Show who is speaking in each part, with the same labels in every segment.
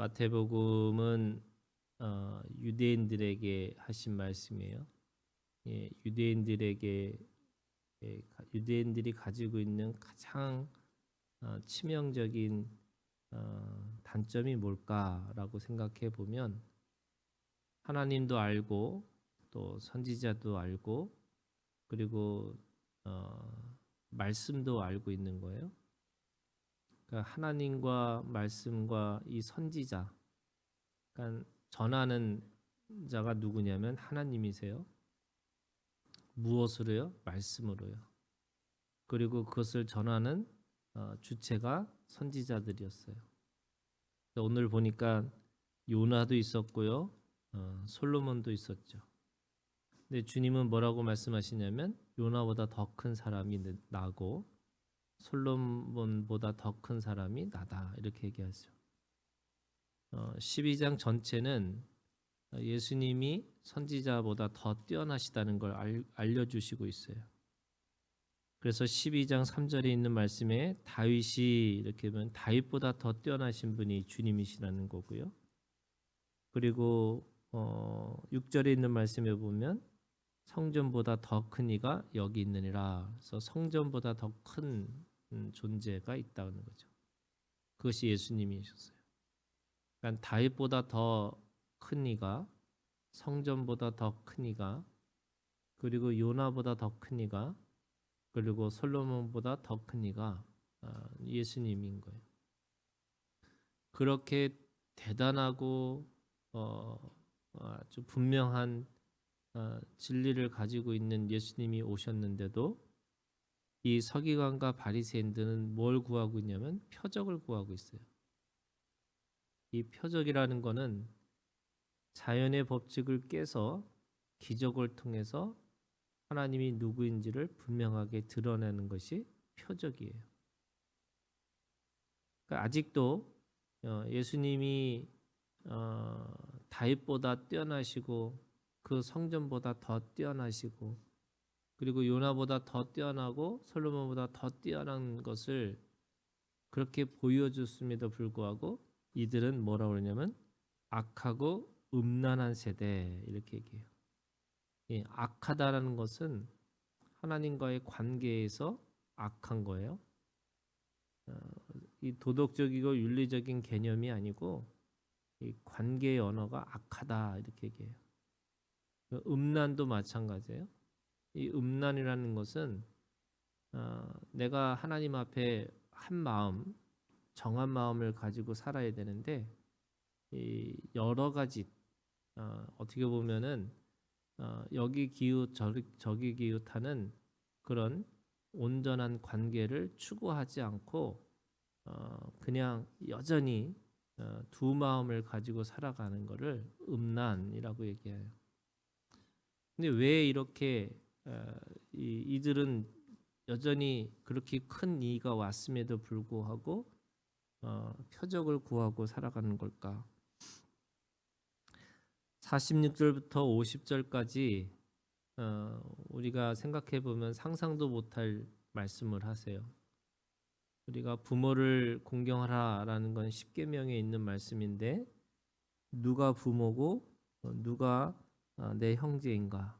Speaker 1: 마태복음은 어, 유대인들에게 하신 말씀이에요. 예, 유대인들에게 예, 가- 유대인들이 가지고 있는 가장 어, 치명적인 어, 단점이 뭘까라고 생각해 보면 하나님도 알고 또 선지자도 알고 그리고 어, 말씀도 알고 있는 거예요. 그러니까 하나님과 말씀과 이 선지자, 그러니까 전하는 자가 누구냐면 하나님이세요. 무엇으로요? 말씀으로요. 그리고 그것을 전하는 어, 주체가 선지자들이었어요. 오늘 보니까 요나도 있었고요, 어, 솔로몬도 있었죠. 근데 주님은 뭐라고 말씀하시냐면 요나보다 더 큰 사람이 느- 나고 솔로몬보다 더 큰 사람이 나다 이렇게 얘기하죠. 어, 12장 전체는 예수님이 선지자보다 더 뛰어나시다는 걸 알, 알려주시고 있어요. 그래서 12장 3절에 있는 말씀에 다윗이 이렇게 보면 다윗보다 더 뛰어나신 분이 주님이시라는 거고요. 그리고 어, 6절에 있는 말씀에 보면 성전보다 더 큰 이가 여기 있느니라. 그래서 성전보다 더 큰 존재가 있다는 거죠. 그것이 예수님이셨어요. 그러니까 다윗보다 더 큰 이가 성전보다 더 큰 이가 그리고 요나보다 더 큰 이가 그리고 솔로몬보다 더 큰 이가 아, 예수님인 거예요. 그렇게 대단하고 어, 아주 분명한 어, 진리를 가지고 있는 예수님이 오셨는데도 이 서기관과 바리새인들은 뭘 구하고 있냐면 표적을 구하고 있어요. 이 표적이라는 거는 자연의 법칙을 깨서 기적을 통해서 하나님이 누구인지를 분명하게 드러내는 것이 표적이에요. 그러니까 아직도 어, 예수님이 어, 다윗보다 뛰어나시고 그 성전보다 더 뛰어나시고 그리고 요나보다 더 뛰어나고 솔로몬보다 더 뛰어난 것을 그렇게 보여줬음에도 불구하고 이들은 뭐라 그러냐면 악하고 음란한 세대 이렇게 얘기해요. 이 악하다라는 것은 하나님과의 관계에서 악한 거예요. 어, 이 도덕적이고 윤리적인 개념이 아니고 이 관계의 언어가 악하다 이렇게 얘기해요. 그 음란도 마찬가지예요. 이 음란이라는 것은 어, 내가 하나님 앞에 한 마음, 정한 마음을 가지고 살아야 되는데 이 여러 가지 어, 어떻게 보면은 어, 여기 기웃 저기, 저기 기웃하는 그런 온전한 관계를 추구하지 않고 어, 그냥 여전히 어, 두 마음을 가지고 살아가는 것을 음란이라고 얘기해요. 근데 왜 이렇게 어, 이, 이들은 여전히 그렇게 큰 이가 왔음에도 불구하고 어, 표적을 구하고 살아가는 걸까? 46절부터 50절까지 어, 우리가 생각해 보면 상상도 못할 말씀을 하세요. 우리가 부모를 공경하라라는 건 십계명에 있는 말씀인데 누가 부모고 어, 누가 어, 내 형제인가?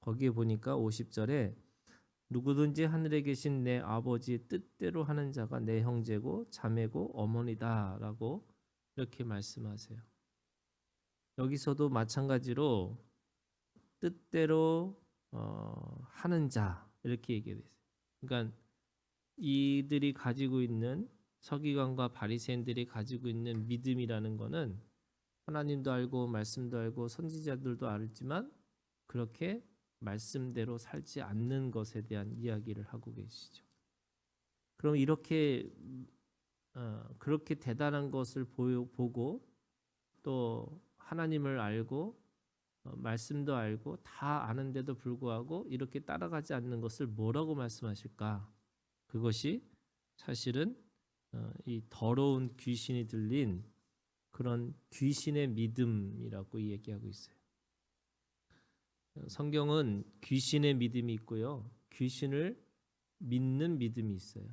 Speaker 1: 거기에 보니까 50절에 누구든지 하늘에 계신 내 아버지 뜻대로 하는 자가 내 형제고 자매고 어머니다라고 이렇게 말씀하세요. 여기서도 마찬가지로 뜻대로 어, 하는 자 이렇게 얘기해요. 그러니까 이들이 가지고 있는 서기관과 바리새인들이 가지고 있는 믿음이라는 거는 하나님도 알고 말씀도 알고 선지자들도 알지만 그렇게 말씀대로 살지 않는 것에 대한 이야기를 하고 계시죠. 그럼 이렇게 어, 그렇게 대단한 것을 보여, 보고 또 하나님을 알고 어, 말씀도 알고 다 아는데도 불구하고 이렇게 따라가지 않는 것을 뭐라고 말씀하실까? 그것이 사실은 어, 이 더러운 귀신이 들린 그런 귀신의 믿음이라고 얘기하고 있어요. 성경은 귀신의 믿음이 있고요. 귀신을 믿는 믿음이 있어요.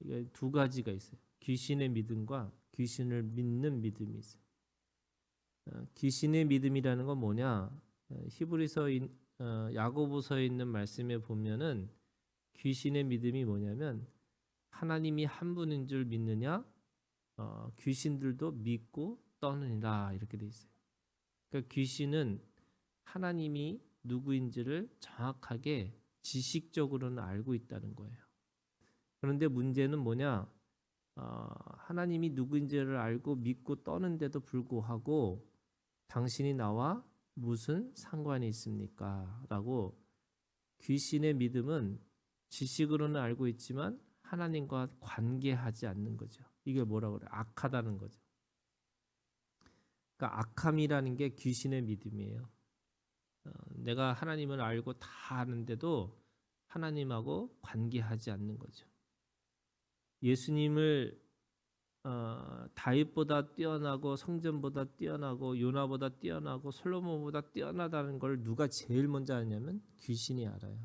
Speaker 1: 이게 두 가지가 있어요. 귀신의 믿음과 귀신을 믿는 믿음이 있어요. 어, 귀신의 믿음이라는 건 뭐냐? 어, 히브리서 인- 어, 야고보서에 있는 말씀에 보면은 귀신의 믿음이 뭐냐면 하나님이 한 분인 줄 믿느냐? 어, 귀신들도 믿고 떠느니라 이렇게 돼 있어요. 그러니까 귀신은 하나님이 누구인지를 정확하게 지식적으로는 알고 있다는 거예요. 그런데 문제는 뭐냐? 어, 하나님이 누구인지를 알고 믿고 떠는데도 불구하고 당신이 나와 무슨 상관이 있습니까? 라고 귀신의 믿음은 지식으로는 알고 있지만 하나님과 관계하지 않는 거죠. 이게 뭐라고 그래? 악하다는 거죠. 그러니까 악함이라는 게 귀신의 믿음이에요. 어, 내가 하나님을 알고 다 아는데도 하나님하고 관계하지 않는 거죠. 예수님을 어, 다윗보다 뛰어나고 성전보다 뛰어나고 요나보다 뛰어나고 솔로몬보다 뛰어나다는 걸 누가 제일 먼저 아냐면 귀신이 알아요.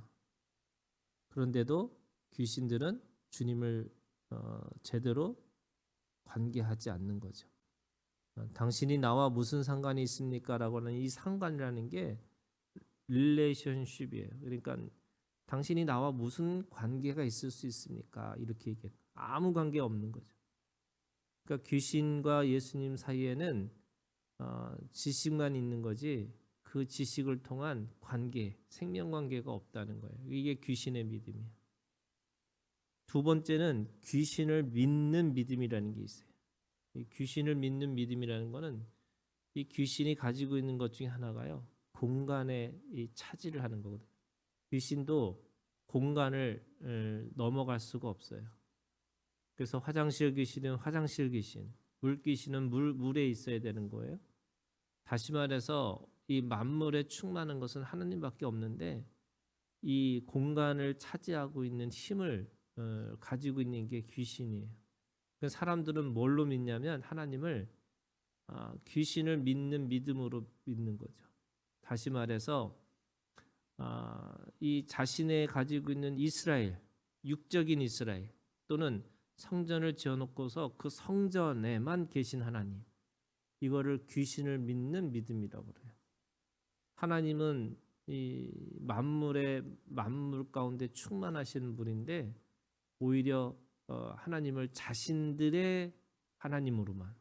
Speaker 1: 그런데도 귀신들은 주님을 어, 제대로 관계하지 않는 거죠. 어, 당신이 나와 무슨 상관이 있습니까?라고 하는 이 상관이라는 게 릴레이션십이에요. 그러니까 당신이 나와 무슨 관계가 있을 수 있습니까? 이렇게 얘기해. 아무 관계 없는 거죠. 그러니까 귀신과 예수님 사이에는 어, 지식만 있는 거지 그 지식을 통한 관계, 생명 관계가 없다는 거예요. 이게 귀신의 믿음이에요. 두 번째는 귀신을 믿는 믿음이라는 게 있어요. 이 귀신을 믿는 믿음이라는 거는 이 귀신이 가지고 있는 것 중에 하나가요. 공간에 이 차지를 하는 거거든요. 귀신도 공간을 에, 넘어갈 수가 없어요. 그래서 화장실 귀신은 화장실 귀신, 물 귀신은 물 물에 있어야 되는 거예요. 다시 말해서 이 만물에 충만한 것은 하나님밖에 없는데 이 공간을 차지하고 있는 힘을 어, 가지고 있는 게 귀신이에요. 그 사람들은 뭘로 믿냐면 하나님을 아, 귀신을 믿는 믿음으로 믿는 거죠. 다시 말해서 아, 이 자신의 가지고 있는 이스라엘, 육적인 이스라엘 또는 성전을 지어놓고서 그 성전에만 계신 하나님, 이거를 귀신을 믿는 믿음이라고 그래요. 하나님은 이 만물의 만물 가운데 충만하시는 분인데 오히려 어, 하나님을 자신들의 하나님으로만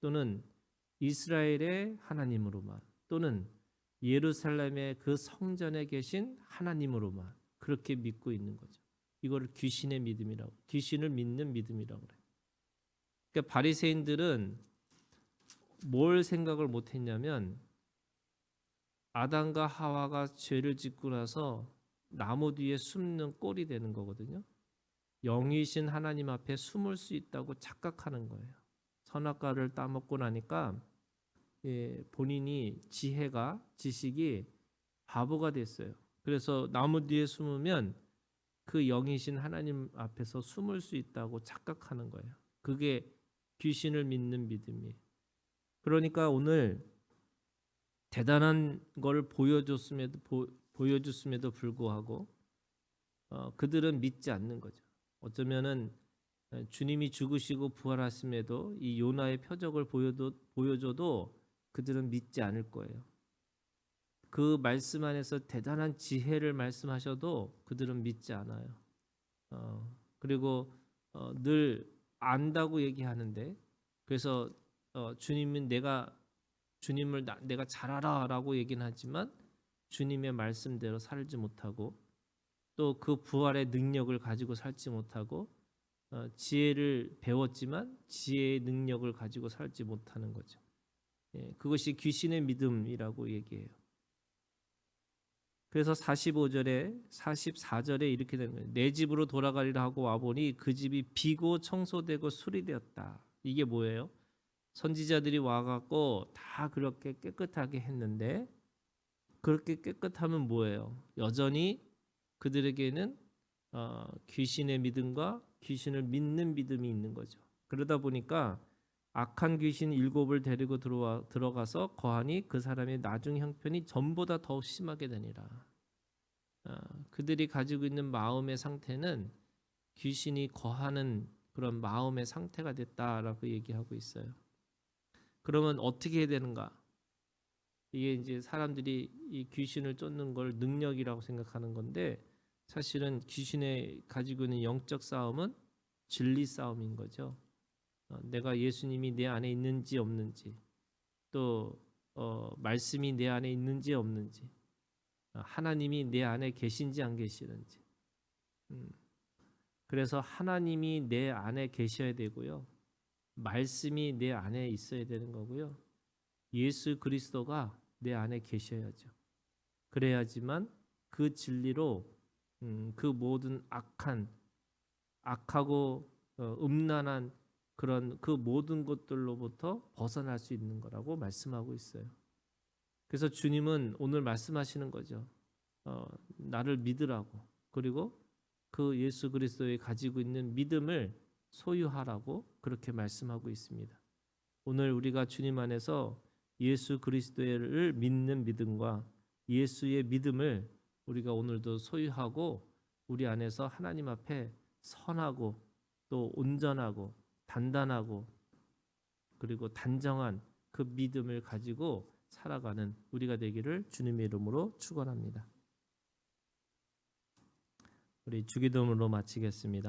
Speaker 1: 또는 이스라엘의 하나님으로만 또는 예루살렘의 그 성전에 계신 하나님으로만 그렇게 믿고 있는 거죠. 이거를 귀신의 믿음이라고 귀신을 믿는 믿음이라고 그래요. 그러니까 바리새인들은 뭘 생각을 못 했냐면 아담과 하와가 죄를 짓고 나서 나무 뒤에 숨는 꼴이 되는 거거든요. 영이신 하나님 앞에 숨을 수 있다고 착각하는 거예요. 선악과를 따먹고 나니까 예, 본인이 지혜가 지식이 바보가 됐어요. 그래서 나무 뒤에 숨으면 그 영이신 하나님 앞에서 숨을 수 있다고 착각하는 거예요. 그게 귀신을 믿는 믿음이에요. 그러니까 오늘 대단한 걸 보여줬음에도 보, 보여줬음에도 불구하고 어, 그들은 믿지 않는 거죠. 어쩌면은 주님이 죽으시고 부활하심에도 이 요나의 표적을 보여도, 보여줘도 그들은 믿지 않을 거예요. 그 말씀 안에서 대단한 지혜를 말씀하셔도 그들은 믿지 않아요. 어, 그리고 어, 늘 안다고 얘기하는데 그래서 어, 주님은 내가 주님을 나, 내가 잘 알아라고 얘기는 하지만 주님의 말씀대로 살지 못하고 또 그 부활의 능력을 가지고 살지 못하고 어, 지혜를 배웠지만 지혜의 능력을 가지고 살지 못하는 거죠. 예, 그것이 귀신의 믿음이라고 얘기해요. 그래서 45절에 44절에 이렇게 되는 거예요. 내 집으로 돌아가리라 하고 와보니 그 집이 비고 청소되고 수리되었다. 이게 뭐예요? 선지자들이 와갖고 다 그렇게 깨끗하게 했는데 그렇게 깨끗하면 뭐예요? 여전히 그들에게는 어, 귀신의 믿음과 귀신을 믿는 믿음이 있는 거죠. 그러다 보니까 악한 귀신 일곱을 데리고 들어와 들어가서 거하니 그 사람의 나중 형편이 전보다 더 심하게 되니라. 어, 그들이 가지고 있는 마음의 상태는 귀신이 거하는 그런 마음의 상태가 됐다라고 얘기하고 있어요. 그러면 어떻게 해야 되는가? 이게 이제 사람들이 이 귀신을 쫓는 걸 능력이라고 생각하는 건데 사실은 귀신에 가지고 있는 영적 싸움은 진리 싸움인 거죠. 어, 내가 예수님이 내 안에 있는지 없는지 또 어, 말씀이 내 안에 있는지 없는지 어, 하나님이 내 안에 계신지 안 계시는지. 음, 그래서 하나님이 내 안에 계셔야 되고요. 말씀이 내 안에 있어야 되는 거고요. 예수 그리스도가 내 안에 계셔야죠. 그래야지만 그 진리로 음, 그 모든 악한 악하고 어, 음란한 그런 그 모든 것들로부터 벗어날 수 있는 거라고 말씀하고 있어요. 그래서 주님은 오늘 말씀하시는 거죠. 어, 나를 믿으라고 그리고 그 예수 그리스도에 가지고 있는 믿음을 소유하라고 그렇게 말씀하고 있습니다. 오늘 우리가 주님 안에서 예수 그리스도를 믿는 믿음과 예수의 믿음을 우리가 오늘도 소유하고 우리 안에서 하나님 앞에 선하고 또 온전하고 단단하고 그리고 단정한 그 믿음을 가지고 살아가는 우리가 되기를 주님의 이름으로 축원합니다. 우리 주기도문으로 마치겠습니다.